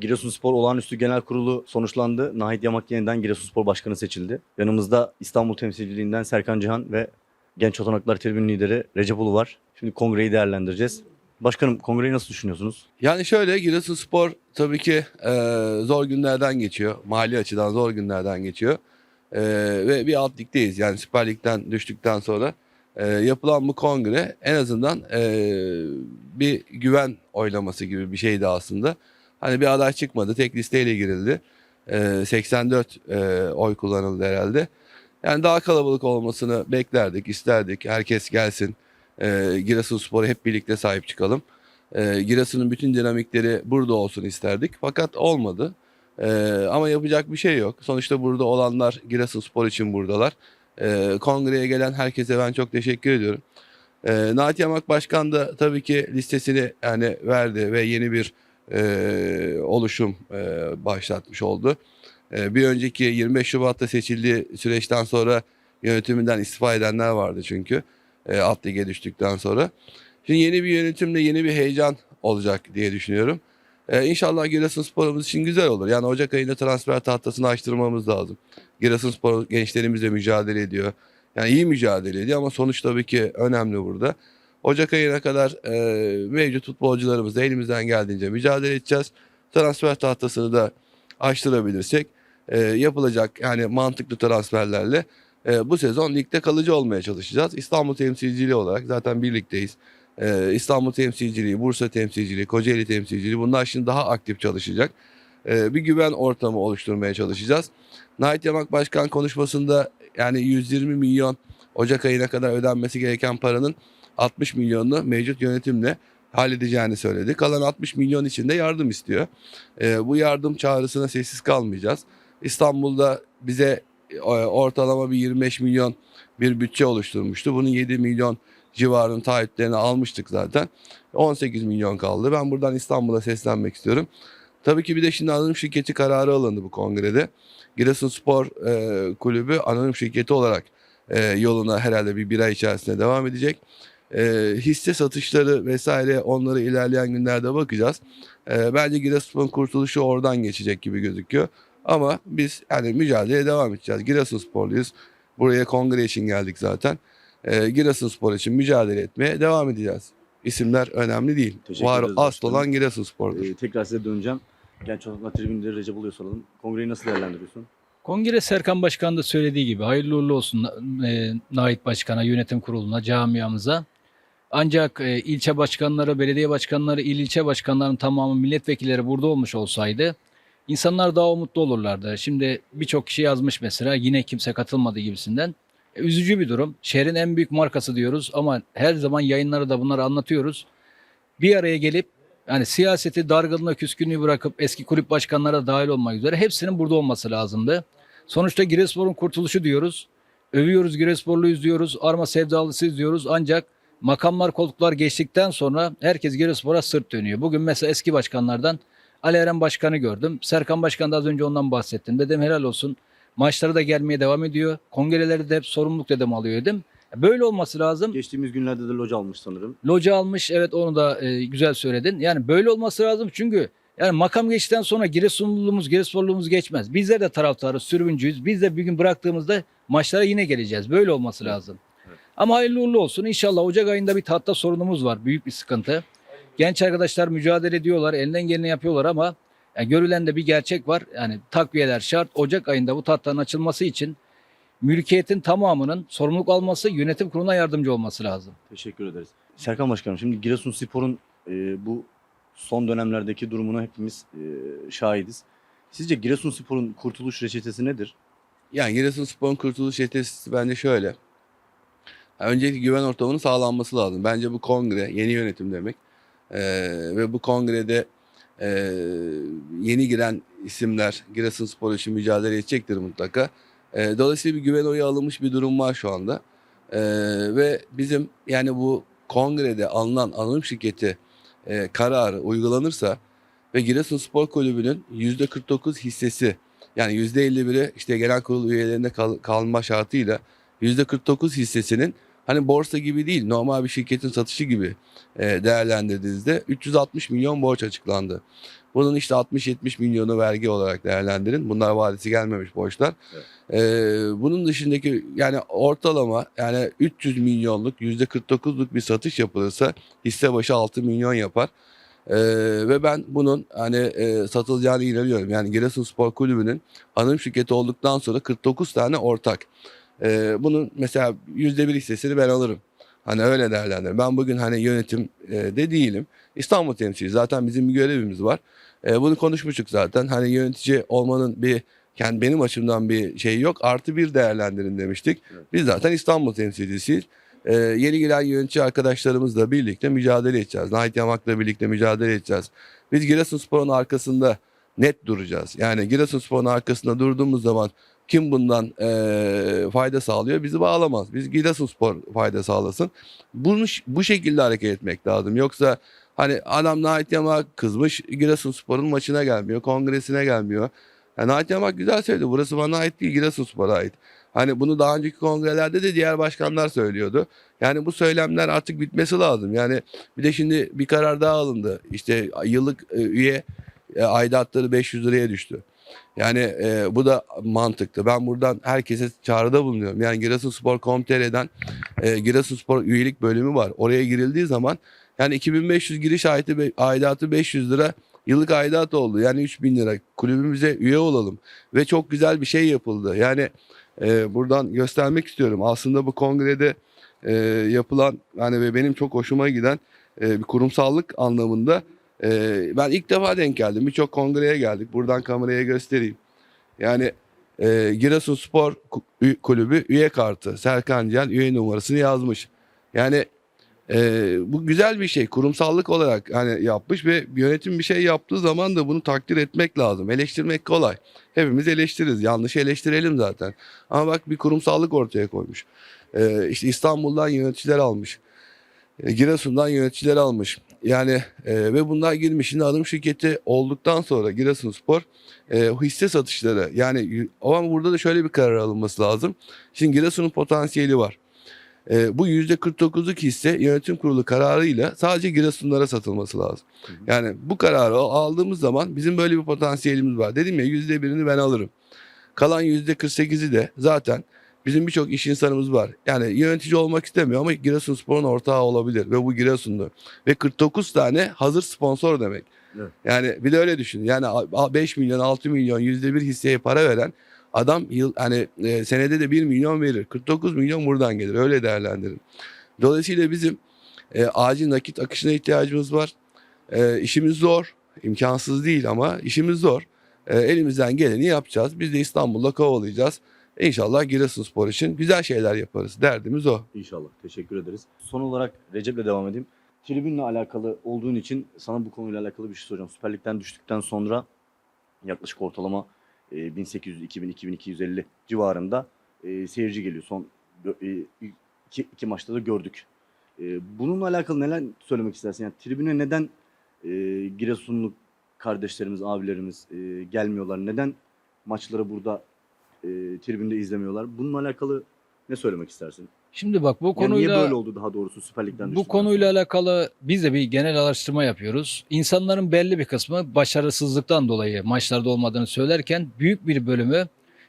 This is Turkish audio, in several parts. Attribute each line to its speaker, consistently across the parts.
Speaker 1: Giresunspor Olağanüstü Genel Kurulu sonuçlandı. Nahit Yamak yeniden Giresunspor Başkanı seçildi. Yanımızda İstanbul temsilciliğinden Serkan Cihan ve Genç Otanaklar Tribün Lideri Recep Ulu var. Şimdi kongreyi değerlendireceğiz. Başkanım kongreyi nasıl düşünüyorsunuz?
Speaker 2: Yani şöyle Giresunspor tabii ki e, zor günlerden geçiyor. Mali açıdan zor günlerden geçiyor. E, ve bir alt ligdeyiz. Yani Süper Lig'den düştükten sonra e, yapılan bu kongre en azından e, bir güven oylaması gibi bir şeydi aslında. Hani bir aday çıkmadı. Tek listeyle girildi. E, 84 e, oy kullanıldı herhalde. Yani daha kalabalık olmasını beklerdik, isterdik. Herkes gelsin. E, Giresunspor'a hep birlikte sahip çıkalım. E, Giresun'un bütün dinamikleri burada olsun isterdik. Fakat olmadı. E, ama yapacak bir şey yok. Sonuçta burada olanlar Giresunspor için buradalar. E, kongreye gelen herkese ben çok teşekkür ediyorum. E, Naat Yamak Başkan da tabii ki listesini yani verdi ve yeni bir e, oluşum e, başlatmış oldu. E, bir önceki 25 Şubat'ta seçildiği süreçten sonra yönetiminden istifa edenler vardı çünkü e, alt lige düştükten sonra. Şimdi yeni bir yönetimle yeni bir heyecan olacak diye düşünüyorum. Ee, inşallah Giresunspor'umuz için güzel olur. Yani Ocak ayında transfer tahtasını açtırmamız lazım. Giresunspor gençlerimizle mücadele ediyor. Yani iyi mücadele ediyor ama sonuç tabii ki önemli burada. Ocak ayına kadar e, mevcut futbolcularımızla elimizden geldiğince mücadele edeceğiz. Transfer tahtasını da açtırabilirsek e, yapılacak yani mantıklı transferlerle e, bu sezon ligde kalıcı olmaya çalışacağız. İstanbul temsilciliği olarak zaten birlikteyiz. E, İstanbul temsilciliği, Bursa temsilciliği, Kocaeli temsilciliği bunlar şimdi daha aktif çalışacak. E, bir güven ortamı oluşturmaya çalışacağız. Nait Yamak Başkan konuşmasında yani 120 milyon Ocak ayına kadar ödenmesi gereken paranın 60 milyonunu mevcut yönetimle halledeceğini söyledi. Kalan 60 milyon için de yardım istiyor. E, bu yardım çağrısına sessiz kalmayacağız. İstanbul'da bize e, ortalama bir 25 milyon bir bütçe oluşturmuştu. Bunun 7 milyon civarının taahhütlerini almıştık zaten. 18 milyon kaldı. Ben buradan İstanbul'a seslenmek istiyorum. Tabii ki bir de şimdi anonim şirketi kararı alındı bu kongrede. Giresunspor e, Kulübü anonim şirketi olarak e, yoluna herhalde bir bir ay içerisinde devam edecek. E, hisse satışları vesaire onları ilerleyen günlerde bakacağız. E, bence Giresunspor'un kurtuluşu oradan geçecek gibi gözüküyor. Ama biz yani mücadeleye devam edeceğiz. Giresunsporluyuz. Buraya kongre için geldik zaten. E, Giresunspor için mücadele etmeye devam edeceğiz. İsimler önemli değil.
Speaker 1: Teşekkür
Speaker 2: Var asıl
Speaker 1: başkanım.
Speaker 2: olan Giresunspor'dur.
Speaker 1: Ee, tekrar size döneceğim. Genç Otanaklar Tribün Lideri Recep Ulu'ya soralım. Kongreyi nasıl değerlendiriyorsun?
Speaker 3: Kongre Serkan Başkan da söylediği gibi hayırlı uğurlu olsun e, Nait Başkan'a, yönetim kuruluna, camiamıza. Ancak e, ilçe başkanları, belediye başkanları, il ilçe başkanlarının tamamı milletvekilleri burada olmuş olsaydı insanlar daha umutlu olurlardı. Şimdi birçok kişi yazmış mesela yine kimse katılmadı gibisinden. E, üzücü bir durum. Şehrin en büyük markası diyoruz ama her zaman yayınlarda da bunları anlatıyoruz. Bir araya gelip yani siyaseti, dargınlığı, küskünlüğü bırakıp eski kulüp başkanları da dahil olmak üzere hepsinin burada olması lazımdı. Sonuçta Giresunspor'un kurtuluşu diyoruz. Övüyoruz Giresunsporluyuz diyoruz. Arma sevdalısıyız diyoruz. Ancak makamlar koltuklar geçtikten sonra herkes Giresunspor'a sırt dönüyor. Bugün mesela eski başkanlardan Ali Eren Başkan'ı gördüm. Serkan Başkan da az önce ondan bahsettim. Dedim helal olsun. Maçlara da gelmeye devam ediyor. Kongreleri de hep sorumluluk dedim alıyor dedim. Böyle olması lazım.
Speaker 1: Geçtiğimiz günlerde de loca almış sanırım.
Speaker 3: Loca almış evet onu da e, güzel söyledin. Yani böyle olması lazım çünkü yani makam geçtikten sonra Giresunluluğumuz, Giresunluğumuz geçmez. Bizler de taraftarız, sürümcüyüz. Biz de bir gün bıraktığımızda maçlara yine geleceğiz. Böyle olması lazım. Ama hayırlı uğurlu olsun. İnşallah Ocak ayında bir tahta sorunumuz var. Büyük bir sıkıntı. Genç arkadaşlar mücadele ediyorlar. Elinden geleni yapıyorlar ama yani görülen de bir gerçek var. Yani takviyeler şart. Ocak ayında bu tahtanın açılması için mülkiyetin tamamının sorumluluk alması, yönetim kuruluna yardımcı olması lazım.
Speaker 1: Teşekkür ederiz. Serkan Başkanım şimdi Giresunspor'un e, bu son dönemlerdeki durumuna hepimiz e, şahidiz. Sizce Giresunspor'un kurtuluş reçetesi nedir?
Speaker 2: Yani Giresunspor'un kurtuluş yetisi bence şöyle. Öncelikle güven ortamının sağlanması lazım. Bence bu kongre yeni yönetim demek. Ee, ve bu kongrede e, yeni giren isimler Giresunspor için mücadele edecektir mutlaka. Ee, dolayısıyla bir güven oyu alınmış bir durum var şu anda. Ee, ve bizim yani bu kongrede alınan anonim şirketi e, kararı uygulanırsa ve Giresunspor Kulübü'nün %49 hissesi yani %51'i işte genel kurul üyelerinde kal- kalma şartıyla %49 hissesinin hani borsa gibi değil normal bir şirketin satışı gibi e, değerlendirdiğinizde 360 milyon borç açıklandı. Bunun işte 60-70 milyonu vergi olarak değerlendirin. Bunlar vadesi gelmemiş borçlar.
Speaker 1: Evet.
Speaker 2: Ee, bunun dışındaki yani ortalama yani 300 milyonluk %49'luk bir satış yapılırsa hisse başı 6 milyon yapar. Ee, ve ben bunun hani e, satılacağını inanıyorum. Yani Giresunspor Kulübü'nün anonim şirketi olduktan sonra 49 tane ortak. Ee, bunun mesela %1 hissesini ben alırım. Hani öyle değerlendiririm. Ben bugün hani yönetim e, de değilim. İstanbul temsilci. Zaten bizim bir görevimiz var. E, bunu konuşmuştuk zaten. Hani yönetici olmanın bir yani benim açımdan bir şey yok. Artı bir değerlendirin demiştik. Biz zaten İstanbul temsilcisiyiz. E, yeni gelen yönetici arkadaşlarımızla birlikte mücadele edeceğiz. Nahit Yamak'la birlikte mücadele edeceğiz. Biz Giresunspor'un arkasında net duracağız. Yani Giresunspor'un arkasında durduğumuz zaman kim bundan e, fayda sağlıyor bizi bağlamaz. Biz Giresunspor fayda sağlasın. Bunu bu şekilde hareket etmek lazım. Yoksa hani adam Nahit Yamak kızmış Giresunspor'un maçına gelmiyor, kongresine gelmiyor. Yani Nahit Yamak güzel söyledi. Burası bana ait değil, Giresunspor'a ait. Hani bunu daha önceki kongrelerde de diğer başkanlar söylüyordu. Yani bu söylemler artık bitmesi lazım. Yani bir de şimdi bir karar daha alındı. İşte yıllık üye aidatları 500 liraya düştü. Yani e, bu da mantıklı. Ben buradan herkese çağrıda bulunuyorum. Yani Giresunspor.com.tr'den e, Giresunspor üyelik bölümü var. Oraya girildiği zaman yani 2500 giriş be- aidatı 500 lira yıllık aidat oldu. Yani 3000 lira. Kulübümüze üye olalım. Ve çok güzel bir şey yapıldı. Yani e, buradan göstermek istiyorum. Aslında bu kongrede e, yapılan yani ve benim çok hoşuma giden e, bir kurumsallık anlamında e, ben ilk defa denk geldim. Birçok kongreye geldik. Buradan kameraya göstereyim. Yani e, Giresunspor Ku- Ü- Kulübü üye kartı. Serkan Can üye numarasını yazmış. Yani e, bu güzel bir şey. Kurumsallık olarak hani yapmış ve yönetim bir şey yaptığı zaman da bunu takdir etmek lazım. Eleştirmek kolay. Hepimiz eleştiririz. Yanlış eleştirelim zaten. Ama bak bir kurumsallık ortaya koymuş. E, işte İstanbul'dan yöneticiler almış. E, Giresun'dan yöneticiler almış. Yani e, ve bunlar girmiş. Şimdi adım şirketi olduktan sonra Giresunspor e, hisse satışları yani ama burada da şöyle bir karar alınması lazım. Şimdi Giresun'un potansiyeli var. E, bu %49'luk hisse yönetim kurulu kararıyla sadece Giresunlara satılması lazım.
Speaker 1: Hı hı.
Speaker 2: Yani bu kararı aldığımız zaman bizim böyle bir potansiyelimiz var. Dedim ya %1'ini ben alırım. Kalan %48'i de zaten bizim birçok iş insanımız var. Yani yönetici olmak istemiyor ama Giresunspor'un ortağı olabilir ve bu Giresunlu. Ve 49 tane hazır sponsor demek.
Speaker 1: Evet.
Speaker 2: Yani bir de öyle düşün. Yani a- 5 milyon 6 milyon yüzde bir hisseye para veren adam yıl hani e, senede de 1 milyon verir. 49 milyon buradan gelir. Öyle değerlendirin. Dolayısıyla bizim e, acil nakit akışına ihtiyacımız var. E, işimiz zor. imkansız değil ama işimiz zor. E, elimizden geleni yapacağız. Biz de İstanbul'da kovalayacağız. İnşallah Giresunspor için güzel şeyler yaparız. Derdimiz o.
Speaker 1: İnşallah. Teşekkür ederiz. Son olarak Recep'le devam edeyim. Tribünle alakalı olduğun için sana bu konuyla alakalı bir şey soracağım. Süper Lig'den düştükten sonra yaklaşık ortalama e, 1800, 2000, 2250 civarında e, seyirci geliyor. Son e, iki, iki maçta da gördük. E, bununla alakalı neler söylemek istersin? Yani tribüne neden Giresunlu kardeşlerimiz, abilerimiz gelmiyorlar? Neden maçları burada e, tribünde izlemiyorlar? Bununla alakalı ne söylemek istersin?
Speaker 3: Şimdi bak bu
Speaker 1: Yani
Speaker 3: konuyla
Speaker 1: niye böyle oldu daha doğrusu Süper Lig'den
Speaker 3: Bu konuyla
Speaker 1: sonra?
Speaker 3: alakalı biz de bir genel araştırma yapıyoruz. İnsanların belli bir kısmı başarısızlıktan dolayı maçlarda olmadığını söylerken büyük bir bölümü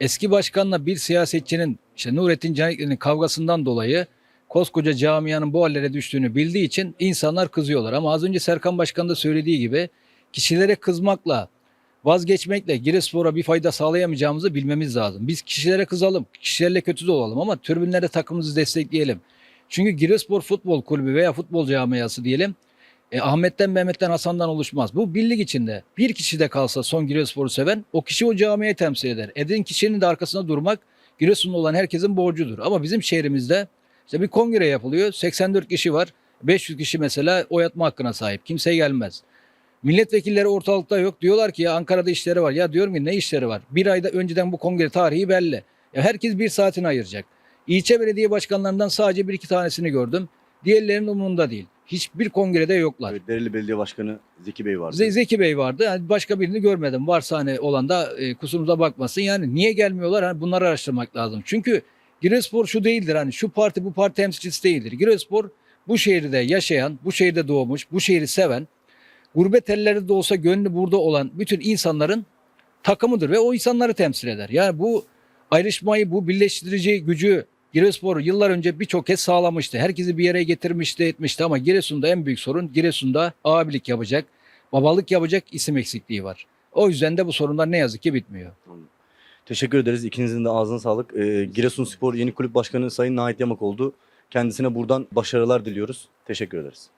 Speaker 3: eski başkanla bir siyasetçinin işte Nurettin Canikli'nin kavgasından dolayı koskoca camianın bu hallere düştüğünü bildiği için insanlar kızıyorlar. Ama az önce Serkan Başkan da söylediği gibi kişilere kızmakla vazgeçmekle Girespor'a bir fayda sağlayamayacağımızı bilmemiz lazım. Biz kişilere kızalım, kişilerle kötü de olalım ama tribünlerde takımımızı destekleyelim. Çünkü Girespor Futbol Kulübü veya futbol camiası diyelim e, Ahmet'ten, Mehmet'ten, Hasan'dan oluşmaz. Bu birlik içinde bir kişi de kalsa son Girespor'u seven o kişi o camiayı temsil eder. Eden kişinin de arkasında durmak Giresunlu olan herkesin borcudur. Ama bizim şehrimizde işte bir kongre yapılıyor. 84 kişi var. 500 kişi mesela oy atma hakkına sahip. Kimse gelmez. Milletvekilleri ortalıkta yok. Diyorlar ki ya Ankara'da işleri var. Ya diyorum ki ne işleri var? Bir ayda önceden bu kongre tarihi belli. Ya herkes bir saatini ayıracak. İlçe belediye başkanlarından sadece bir iki tanesini gördüm. Diğerlerinin umurunda değil. Hiçbir kongrede yoklar.
Speaker 1: Evet, Dereli Belediye Başkanı Zeki Bey vardı.
Speaker 3: Ze- Zeki Bey vardı. Yani başka birini görmedim. Varsa hani olan da e, kusurumuza bakmasın. Yani niye gelmiyorlar? Hani bunları araştırmak lazım. Çünkü Giresunspor şu değildir hani şu parti bu parti temsilcisi değildir. Giresunspor bu şehirde yaşayan, bu şehirde doğmuş, bu şehri seven, gurbet ellerde de olsa gönlü burada olan bütün insanların takımıdır ve o insanları temsil eder. Yani bu ayrışmayı, bu birleştirici gücü Giresunspor yıllar önce birçok kez sağlamıştı. Herkesi bir yere getirmişti, etmişti ama Giresun'da en büyük sorun Giresun'da abilik yapacak, babalık yapacak isim eksikliği var. O yüzden de bu sorunlar ne yazık ki bitmiyor.
Speaker 1: Teşekkür ederiz. İkinizin de ağzına sağlık. Ee, Giresunspor yeni kulüp başkanı Sayın Nahit Yamak oldu. Kendisine buradan başarılar diliyoruz. Teşekkür ederiz.